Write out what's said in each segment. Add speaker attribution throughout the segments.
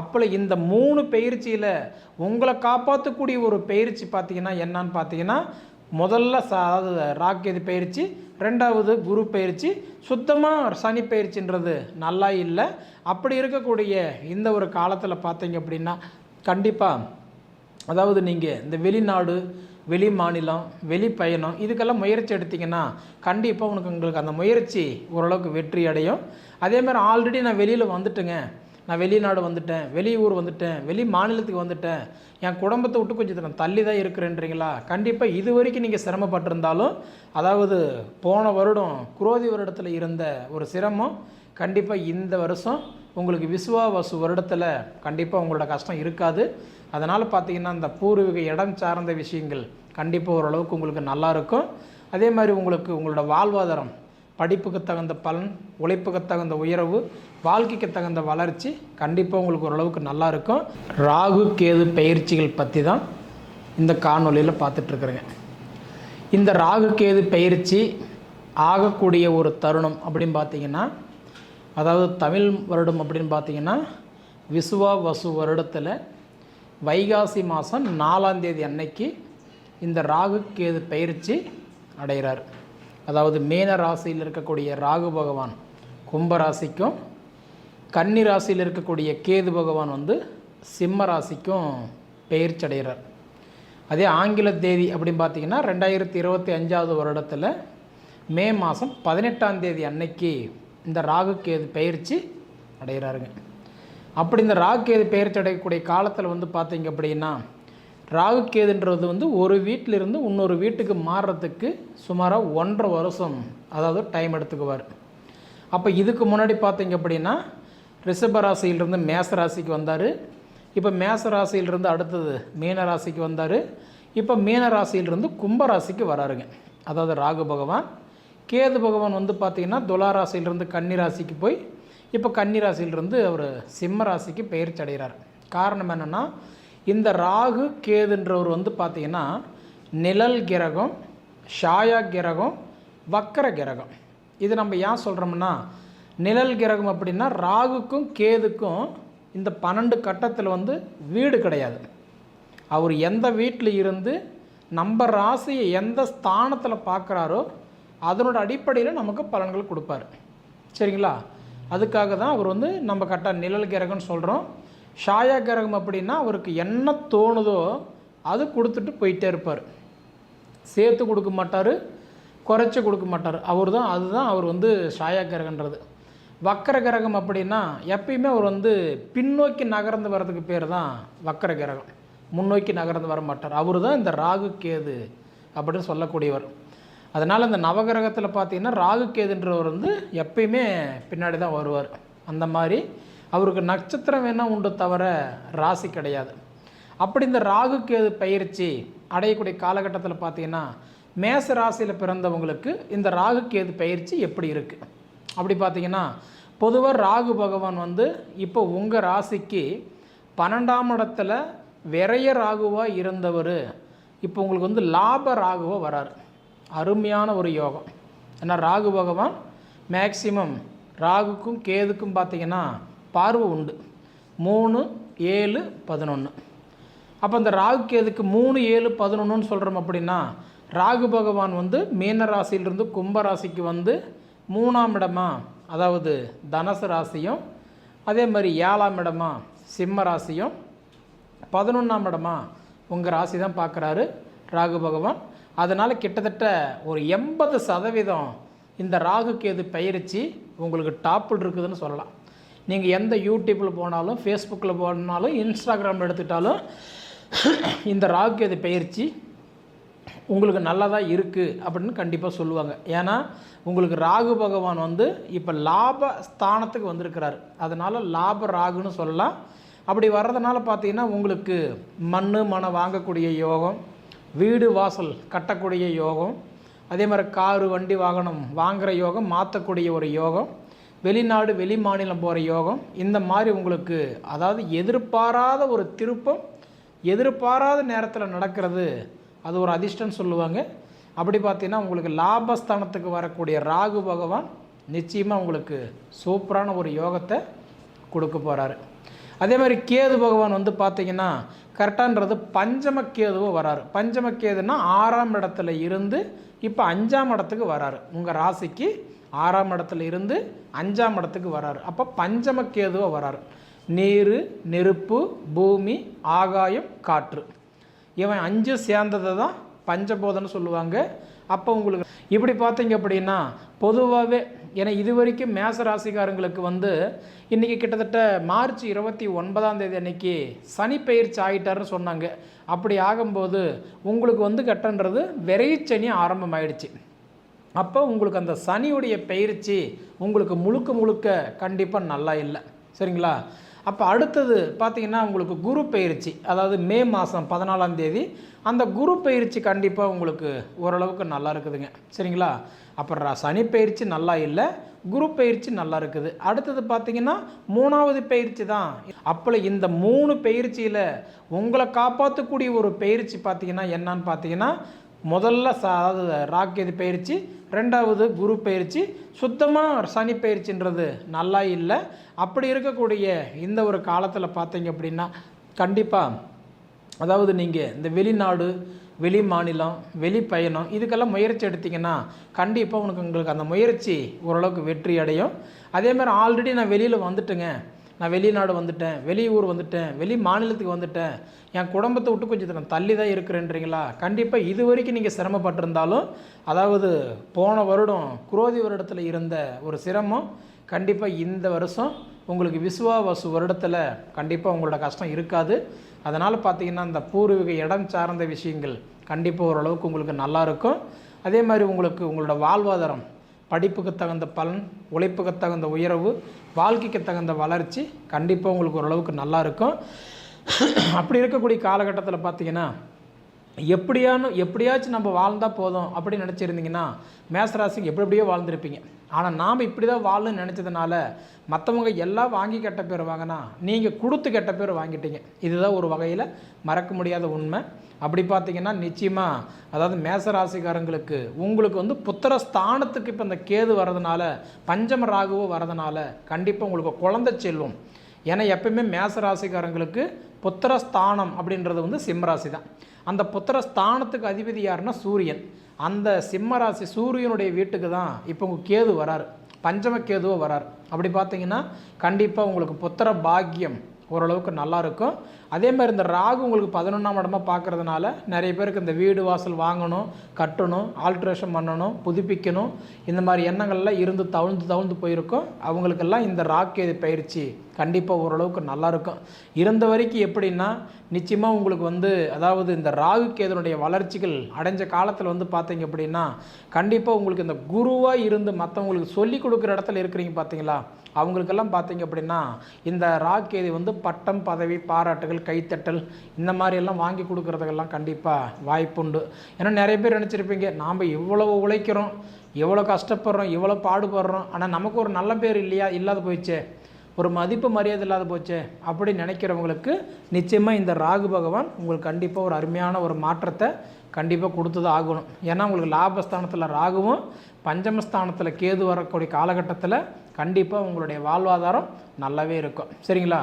Speaker 1: அப்போ இந்த மூணு பயிற்சியில் உங்களை காப்பாற்றக்கூடிய ஒரு பயிற்சி பார்த்தீங்கன்னா என்னன்னு பார்த்தீங்கன்னா முதல்ல ச அதாவது ராக்கெது பயிற்சி ரெண்டாவது குரு பயிற்சி சுத்தமாக சனி பயிற்சின்றது நல்லா இல்லை. அப்படி இருக்கக்கூடிய இந்த ஒரு காலத்தில் பார்த்தீங்க அப்படின்னா கண்டிப்பாக அதாவது நீங்கள் இந்த வெளிநாடு வெளி மாநிலம் வெளி பயணம் இதுக்கெல்லாம் முயற்சி எடுத்திங்கன்னா கண்டிப்பாக உனக்கு உங்களுக்கு அந்த முயற்சி ஓரளவுக்கு வெற்றி அடையும். அதே மாதிரி ஆல்ரெடி நான் வெளியில் வந்துட்டுங்க. நான் வெளிநாடு வந்துட்டேன் வெளியூர் வந்துட்டேன் வெளி மாநிலத்துக்கு வந்துட்டேன். என் குடும்பத்தை விட்டு கொஞ்சம் நான் தள்ளி தான் இருக்கிறேன்றீங்களா? கண்டிப்பாக இது வரைக்கும் நீங்கள் சிரமப்பட்டிருந்தாலும் அதாவது போன வருடம் குரோதி வருடத்தில் இருந்த ஒரு சிரமம் கண்டிப்பாக இந்த வருஷம் உங்களுக்கு விசுவாவாசு வருடத்தில் கண்டிப்பாக உங்களோட கஷ்டம் இருக்காது. அதனால் பார்த்தீங்கன்னா இந்த பூர்வீக இடம் சார்ந்த விஷயங்கள் கண்டிப்பாக ஓரளவுக்கு உங்களுக்கு நல்லா இருக்கும். அதே மாதிரி உங்களுக்கு உங்களோட வாழ்வாதாரம் படிப்புக்கு தகுந்த பலன் உழைப்புக்கு தகுந்த உயர்வு வாழ்க்கைக்கு தகுந்த வளர்ச்சி கண்டிப்பாக உங்களுக்கு ஓரளவுக்கு நல்லா இருக்கும். ராகு கேது பயிற்சிகள் பற்றி தான் இந்த காணொலியில் பார்த்துட்ருக்குறேங்க இந்த ராகு கேது பயிற்சி ஆகக்கூடிய ஒரு தருணம் அப்படின்னு பார்த்தீங்கன்னா அதாவது தமிழ் வருடம் அப்படின்னு பார்த்தீங்கன்னா விசுவா வசு வருடத்தில் வைகாசி மாதம் நாலாம் தேதி அன்னைக்கு இந்த ராகு கேது பயிற்சி அடைகிறார். அதாவது மேன ராசியில் இருக்கக்கூடிய ராகு பகவான் கும்ப ராசிக்கும் கன்னி ராசியில் இருக்கக்கூடிய கேது பகவான் வந்து சிம்ம ராசிக்கும் பெயர்ச்சி அடைகிறார் அதே ஆங்கில தேதி அப்படின்னு பார்த்தீங்கன்னா ரெண்டாயிரத்தி இருபத்தி அஞ்சாவது வருடத்தில் மே மாதம் பதினெட்டாம் தேதி அன்னைக்கு இந்த ராகு கேது பயிற்சி அடைகிறாருங்க. அப்படி இந்த ராகு கேது பயிற்சி அடையக்கூடிய காலத்தில் வந்து பார்த்தீங்க அப்படின்னா ராகு கேதுன்றது வந்து ஒரு வீட்டிலிருந்து இன்னொரு வீட்டுக்கு மாறுறதுக்கு சுமாராக ஒன்றரை வருஷம் அதாவது டைம் எடுத்துக்குவார். அப்போ இதுக்கு முன்னாடி பார்த்தீங்க அப்படின்னா ரிஷப ராசியிலிருந்து மேச ராசிக்கு வந்தார். இப்போ மேச ராசியிலிருந்து அடுத்தது மீன ராசிக்கு வந்தார். இப்போ மீன ராசியிலிருந்து கும்ப ராசிக்கு வராருங்க. அதாவது ராகு பகவான். கேது பகவான் வந்து பார்த்திங்கன்னா துலா ராசியிலிருந்து கன்னி ராசிக்கு போய் இப்போ கன்னி ராசியிலிருந்து அவர் சிம்ம ராசிக்கு பெயர்ச்சி அடைகிறார். காரணம் என்னென்னா இந்த ராகு கேதுன்றவர் வந்து பார்த்திங்கன்னா நிழல் கிரகம் ஷாயா கிரகம் வக்கர கிரகம். இது நம்ம ஏன் சொல்கிறோம்னா நிழல் கிரகம் அப்படின்னா ராகுக்கும் கேதுக்கும் இந்த பன்னெண்டு கட்டத்தில் வந்து வீடு கிடையாது. அவர் எந்த வீட்டில் இருந்து நம்ம ராசியை எந்த ஸ்தானத்தில் பார்க்குறாரோ அதனோட அடிப்படையில் நமக்கு பலன்கள் கொடுப்பார். சரிங்களா? அதுக்காக தான் அவர் வந்து நம்ம கரெக்டாக நிழல் கிரகம்னு சொல்கிறோம் ஷாயா கிரகம் அப்படின்னா அவருக்கு என்ன தோணுதோ அது கொடுத்துட்டு போயிட்டே இருப்பார். சேர்த்து கொடுக்க மாட்டார் குறைச்சி கொடுக்க மாட்டார். அவர் தான் அதுதான் அவர் வந்து ஷாயா கிரகன்றது வக்கர கிரகம் அப்படின்னா எப்பயுமே அவர் வந்து பின்னோக்கி நகர்ந்து வர்றதுக்கு பேர் தான் வக்கர கிரகம் முன்னோக்கி நகர்ந்து வர மாட்டார். அவர் தான் இந்த ராகு கேது அப்படின்னு சொல்லக்கூடியவர். அதனால் இந்த நவகிரகத்தில் பார்த்தீங்கன்னா ராகு கேதுன்றவர் வந்து எப்பயுமே பின்னாடி தான் வருவார். அந்த மாதிரி அவருக்கு நட்சத்திரம் வேணால் உண்டு தவிர ராசி கிடையாது. அப்படி இந்த ராகு கேது பயிற்சி அடையக்கூடிய காலகட்டத்தில் பார்த்தீங்கன்னா மேச ராசியில் பிறந்தவங்களுக்கு இந்த ராகு கேது பயிற்சி எப்படி இருக்குது அப்படி பார்த்தீங்கன்னா பொதுவாக ராகு பகவான் வந்து இப்போ உங்கள் ராசிக்கு பன்னெண்டாம் இடத்துல விரைய ராகுவாக இருந்தவர். இப்போ உங்களுக்கு வந்து லாப ராகுவாக வராரு. அருமையான ஒரு யோகம். ஏன்னா ராகு பகவான் மேக்சிமம் ராகுக்கும் கேதுக்கும் பார்த்தீங்கன்னா பார்வை உண்டு. மூணு ஏழு பதினொன்று அப்போ இந்த ராகு கேதுக்கு மூணு ஏழு பதினொன்றுன்னு சொல்கிறோம் அப்படின்னா ராகு பகவான் வந்து மீன ராசியிலிருந்து கும்ப ராசிக்கு வந்து மூணாம் இடமா அதாவது தனுசு ராசியும் அதே மாதிரி ஏழாம் இடமா சிம்ம ராசியும் பதினொன்றாம் இடமா உங்கள் ராசி தான் பார்க்குறாரு ராகு பகவான். அதனால் கிட்டத்தட்ட ஒரு எண்பது சதவீதம் இந்த ராகு கேது பயிற்சி உங்களுக்கு டாப்பில் இருக்குதுன்னு சொல்லலாம். நீங்கள் எந்த யூடியூப்பில் போனாலும் ஃபேஸ்புக்கில் போனாலும் இன்ஸ்டாகிராமில் எடுத்துட்டாலும் இந்த ராகு கேது பயிற்சி உங்களுக்கு நல்லதாக இருக்குது அப்படின்னு கண்டிப்பாக சொல்லுவாங்க. ஏன்னா உங்களுக்கு ராகு பகவான் வந்து இப்போ லாப ஸ்தானத்துக்கு வந்திருக்கிறார். அதனால் லாப ராகுன்னு சொல்லலாம். அப்படி வர்றதுனால பார்த்தீங்கன்னா உங்களுக்கு மண் மனை வாங்கக்கூடிய யோகம் வீடு வாசல் கட்டக்கூடிய யோகம் அதே மாதிரி காரு வண்டி வாகனம் வாங்குகிற யோகம் மாற்றக்கூடிய ஒரு யோகம் வெளிநாடு வெளி மாநிலம் போகிற யோகம் இந்த மாதிரி உங்களுக்கு அதாவது எதிர்பாராத ஒரு திருப்பம் எதிர்பாராத நேரத்தில் நடக்கிறது அது ஒரு அதிர்ஷ்டம்னு சொல்லுவாங்க. அப்படி பார்த்தீங்கன்னா உங்களுக்கு லாபஸ்தானத்துக்கு வரக்கூடிய ராகு பகவான் நிச்சயமாக உங்களுக்கு சூப்பரான ஒரு யோகத்தை கொடுக்க போகிறாரு அதே மாதிரி கேது பகவான் வந்து பார்த்தீங்கன்னா கரெக்டான்றது பஞ்சம கேதுவும் வராரு. பஞ்சம கேதுன்னா ஆறாம் இடத்துல இருந்து இப்போ அஞ்சாம் இடத்துக்கு வராரு. உங்கள் ராசிக்கு ஆறாம் இடத்துல இருந்து அஞ்சாம் இடத்துக்கு வராரு. அப்போ பஞ்சம கேதுவை வராரு. நீர் நெருப்பு பூமி ஆகாயம் காற்று. இவன் அஞ்சு சேர்ந்ததை தான் பஞ்சபோதன்னு சொல்லுவாங்க. அப்போ உங்களுக்கு இப்படி பார்த்தீங்க அப்படின்னா பொதுவாகவே ஏன்னா இது வரைக்கும் மேச ராசிக்காரங்களுக்கு வந்து இன்றைக்கி கிட்டத்தட்ட மார்ச் இருபத்தி ஒன்பதாம் தேதி அன்னைக்கு சனி பயிற்சி ஆகிட்டாருன்னு சொன்னாங்க. அப்படி ஆகும்போது உங்களுக்கு வந்து கட்டன்றது விரைச்சனி ஆரம்பமாயிடுச்சு. அப்போ உங்களுக்கு அந்த சனியுடைய பயிற்சி உங்களுக்கு முழுக்க முழுக்க கண்டிப்பாக நல்லா இல்லை. சரிங்களா? அப்போ அடுத்தது பார்த்தீங்கன்னா உங்களுக்கு குரு பயிற்சி அதாவது மே மாதம் பதினாலாம் தேதி அந்த குரு பயிற்சி கண்டிப்பாக உங்களுக்கு ஓரளவுக்கு நல்லா இருக்குதுங்க. சரிங்களா? அப்புறம் சனி பயிற்சி நல்லா இல்லை குரு பயிற்சி நல்லா இருக்குது. அடுத்தது பார்த்திங்கன்னா மூணாவது பயிற்சி தான். அப்போ இந்த மூணு பயிற்சியில் உங்களை காப்பாற்றக்கூடிய ஒரு பயிற்சி பார்த்தீங்கன்னா என்னன்னு பார்த்தீங்கன்னா முதல்ல ச அதாவது ராக்கெது பயிற்சி ரெண்டாவது குரு பயிற்சி சுத்தமாக சனி பயிற்சின்றது நல்லா இல்லை. அப்படி இருக்கக்கூடிய இந்த ஒரு காலத்தில் பார்த்தீங்க அப்படின்னா கண்டிப்பாக அதாவது நீங்கள் இந்த வெளிநாடு வெளி மாநிலம் வெளி பயணம் இதுக்கெல்லாம் முயற்சி எடுத்திங்கன்னா கண்டிப்பாக உனக்கு உங்களுக்கு அந்த முயற்சி ஓரளவுக்கு வெற்றி அடையும். அதே மாதிரி ஆல்ரெடி நான் வெளியில் வந்துட்டேங்க. நான் வெளிநாடு வந்துட்டேன் வெளியூர் வந்துட்டேன் வெளி மாநிலத்துக்கு வந்துட்டேன். என் குடும்பத்தை விட்டு கொஞ்சம் நான் தள்ளி தான் இருக்கிறேன்றீங்களா? கண்டிப்பாக இது வரைக்கும் நீங்கள் சிரமப்பட்டிருந்தாலும் அதாவது போன வருடம் குரோதி வருடத்தில் இருந்த ஒரு சிரமம் கண்டிப்பாக இந்த வருஷம் உங்களுக்கு விசுவாவாசு வருடத்தில் கண்டிப்பாக உங்களோட கஷ்டம் இருக்காது. அதனால் பார்த்தீங்கன்னா அந்த பூர்வீக இடம் சார்ந்த விஷயங்கள் கண்டிப்பாக ஓரளவுக்கு உங்களுக்கு நல்லாயிருக்கும் அதே மாதிரி உங்களுக்கு உங்களோட வாழ்வாதாரம் படிப்புக்கு தகுந்த பலன் உழைப்புக்கு தகுந்த உயர்வு வாழ்க்கைக்கு தகுந்த வளர்ச்சி கண்டிப்பாக உங்களுக்கு ஓரளவுக்கு நல்லா இருக்கும். அப்படி இருக்கக்கூடிய காலகட்டத்தில் பார்த்தீங்கன்னா எப்படியான எப்படியாச்சும் நம்ம வாழ்ந்தால் போதும் அப்படின்னு நினச்சிருந்தீங்கன்னா மேசராசிக்கு எப்படி எப்படியோ வாழ்ந்துருப்பீங்க. ஆனால் நாம் இப்படி தான் வாழணும்னு நினச்சதுனால மற்றவங்க எல்லாம் வாங்கி கெட்ட பேர் வாங்கினா நீங்கள் கொடுத்து கெட்ட பேர் வாங்கிட்டீங்க. இதுதான் ஒரு வகையில் மறக்க முடியாத உண்மை. அப்படி பார்த்தீங்கன்னா நிச்சயமாக அதாவது மேசராசிக்காரங்களுக்கு உங்களுக்கு வந்து புத்திர ஸ்தானத்துக்கு இப்போ இந்த கேது வர்றதுனால பஞ்சம ராகுவோ வரதுனால கண்டிப்பாக உங்களுக்கு குழந்தை செல்வம். ஏன்னா எப்பயுமே மேசராசிக்காரங்களுக்கு புத்திரஸ்தானம் அப்படின்றது வந்து சிம்மராசி தான். அந்த புத்திரஸ்தானத்துக்கு அதிபதி யாருன்னா சூரியன். அந்த சிம்மராசி சூரியனுடைய வீட்டுக்கு தான் இப்போ உங்கள் கேது வராரு. பஞ்சம கேதுவோ வரார். அப்படி பார்த்தீங்கன்னா கண்டிப்பாக உங்களுக்கு புத்திர பாக்கியம் ஓரளவுக்கு நல்லா இருக்கும். அதே மாதிரி இந்த ராகு உங்களுக்கு பதினொன்றாம் இடமா பார்க்கறதுனால நிறைய பேருக்கு இந்த வீடு வாசல் வாங்கணும் கட்டணும் ஆல்ட்ரேஷன் பண்ணணும் புதுப்பிக்கணும். இந்த மாதிரி எண்ணங்கள்லாம் இருந்து தவழ்ந்து தவழ்ந்து போயிருக்கும். அவங்களுக்கெல்லாம் இந்த ராக்கேது பயிற்சி கண்டிப்பாக ஓரளவுக்கு நல்லா இருக்கும். இருந்த வரைக்கும் எப்படின்னா நிச்சயமாக உங்களுக்கு வந்து அதாவது இந்த ராகு கேதனுடைய வளர்ச்சிகள் அடைஞ்ச காலத்தில் வந்து பார்த்தீங்க அப்படின்னா கண்டிப்பாக உங்களுக்கு இந்த குருவாக இருந்து மற்றவங்களுக்கு சொல்லி கொடுக்குற இடத்துல இருக்கிறீங்க பார்த்தீங்களா? அவங்களுக்கெல்லாம் பார்த்தீங்க அப்படின்னா இந்த ராக்கேதி வந்து பட்டம் பதவி பாராட்டுகள் கைத்தட்டல் இந்த மாதிரி எல்லாம் வாங்கி கொடுக்குறதுக்கெல்லாம் கண்டிப்பாக வாய்ப்புண்டு. ஏன்னா நிறைய பேர் நினச்சிருப்பீங்க நாம் இவ்வளவு உழைக்கிறோம் எவ்வளோ கஷ்டப்படுறோம் இவ்வளோ பாடுபடுறோம் ஆனால் நமக்கு ஒரு நல்ல பேர் இல்லையா? இல்லாத போயிடுச்சே. ஒரு மதிப்பு மரியாதை இல்லாத போச்சே அப்படி நினைக்கிறவங்களுக்கு நிச்சயமாக இந்த ராகு பகவான் உங்களுக்கு கண்டிப்பாக ஒரு அருமையான ஒரு மாற்றத்தை கண்டிப்பாக கொடுத்து தான் ஆகணும். ஏன்னா உங்களுக்கு லாபஸ்தானத்தில் ராகுவும் பஞ்சமஸ்தானத்தில் கேது வரக்கூடிய காலகட்டத்தில் கண்டிப்பாக உங்களுடைய வாழ்வாதாரம் நல்லாவே இருக்கும். சரிங்களா?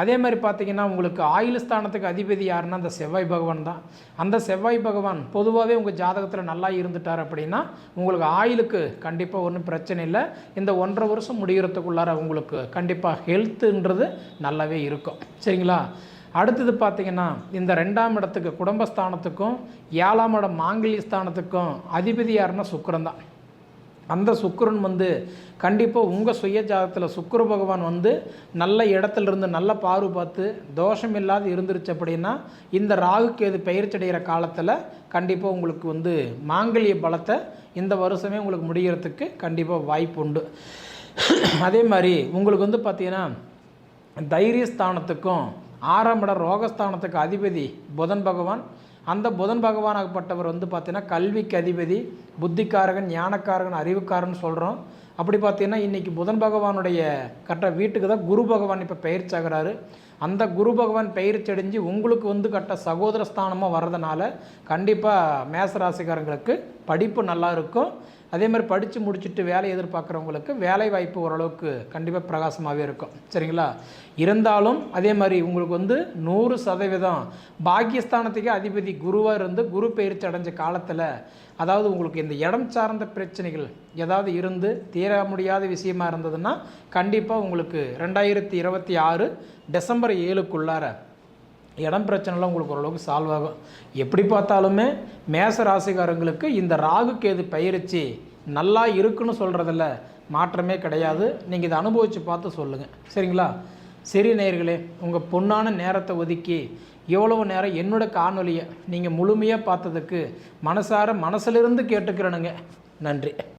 Speaker 1: அதே மாதிரி பார்த்தீங்கன்னா உங்களுக்கு ஆயுள் ஸ்தானத்துக்கு அதிபதி யாருன்னா அந்த செவ்வாய் பகவான் தான். அந்த செவ்வாய் பகவான் பொதுவாகவே உங்கள் ஜாதகத்தில் நல்லா இருந்துட்டார் அப்படின்னா உங்களுக்கு ஆயிலுக்கு கண்டிப்பாக ஒன்றும் பிரச்சனை இல்லை. இந்த ஒன்றரை வருஷம் முடிகிறதுக்குள்ளார உங்களுக்கு கண்டிப்பாக ஹெல்த்துன்றது நல்லாவே இருக்கும். சரிங்களா? அடுத்தது பார்த்தீங்கன்னா இந்த ரெண்டாம் இடத்துக்கு குடும்பஸ்தானத்துக்கும் ஏழாம் இடம் மாங்கல்ய ஸ்தானத்துக்கும் அதிபதி யாருன்னா சுக்கரன் தான். அந்த சுக்கரன் வந்து கண்டிப்பாக உங்கள் சுய ஜாதகத்தில் பகவான் வந்து நல்ல இடத்துல இருந்து நல்ல பார்வை பார்த்து தோஷம் இல்லாத இருந்துருச்சு அப்படின்னா இந்த ராகு கேது பயிற்சடைகிற காலத்தில் கண்டிப்பாக உங்களுக்கு வந்து மாங்கல்ய பலத்தை இந்த வருஷமே உங்களுக்கு முடிகிறதுக்கு கண்டிப்பாக வாய்ப்பு உண்டு. அதே மாதிரி உங்களுக்கு வந்து பார்த்தீங்கன்னா தைரியஸ்தானத்துக்கும் ஆறாம் இடம் ரோகஸ்தானத்துக்கு அதிபதி புதன் பகவான். அந்த புதன் பகவானாகப்பட்டவர் வந்து பார்த்தீங்கன்னா கல்விக்கு அதிபதி புத்திக்காரகன் ஞானக்காரகன் அறிவுக்காரன் சொல்கிறோம் அப்படி பார்த்தீங்கன்னா இன்றைக்கி புதன் பகவானுடைய கட்ட வீட்டுக்கு தான் குரு பகவான் இப்போ பயிற்சியாகிறாரு. அந்த குரு பகவான் பயிற்சியடைஞ்சு உங்களுக்கு வந்து கட்ட சகோதர ஸ்தானமாக வர்றதுனால கண்டிப்பாக மேசராசிக்காரங்களுக்கு படிப்பு நல்லா இருக்கும். அதே மாதிரி படித்து முடிச்சுட்டு வேலை எதிர்பார்க்குறவங்களுக்கு வேலை வாய்ப்பு ஓரளவுக்கு கண்டிப்பாக பிரகாசமாகவே இருக்கும். சரிங்களா? இருந்தாலும் அதே மாதிரி உங்களுக்கு வந்து நூறு சதவீதம் பாக்கியஸ்தானத்துக்கே அதிபதி குருவாக இருந்து குரு பயிற்சி அடைஞ்ச காலத்தில் அதாவது உங்களுக்கு இந்த இடம் சார்ந்த பிரச்சனைகள் ஏதாவது இருந்து தீர முடியாத விஷயமா இருந்ததுன்னா கண்டிப்பாக உங்களுக்கு ரெண்டாயிரத்தி இருபத்தி ஆறு டிசம்பர் ஏழுக்குள்ளார இடம் பிரச்சனைலாம் உங்களுக்கு ஓரளவுக்கு சால்வ் ஆகும். எப்படி பார்த்தாலுமே மேச ராசிக்காரங்களுக்கு இந்த ராகு கேது பயிற்சி நல்லா இருக்குன்னு சொல்கிறதில்ல மாற்றமே கிடையாது. நீங்கள் இதை அனுபவித்து பார்த்து சொல்லுங்கள் சரிங்களா? சரி நேயர்களே உங்கள் பொண்ணான நேரத்தை ஒதுக்கி எவ்வளவு நேரம் என்னோட காணொலியை நீங்கள் முழுமையாக பார்த்ததுக்கு மனசார மனசிலிருந்து கேட்டுக்கிறேனுங்க. நன்றி.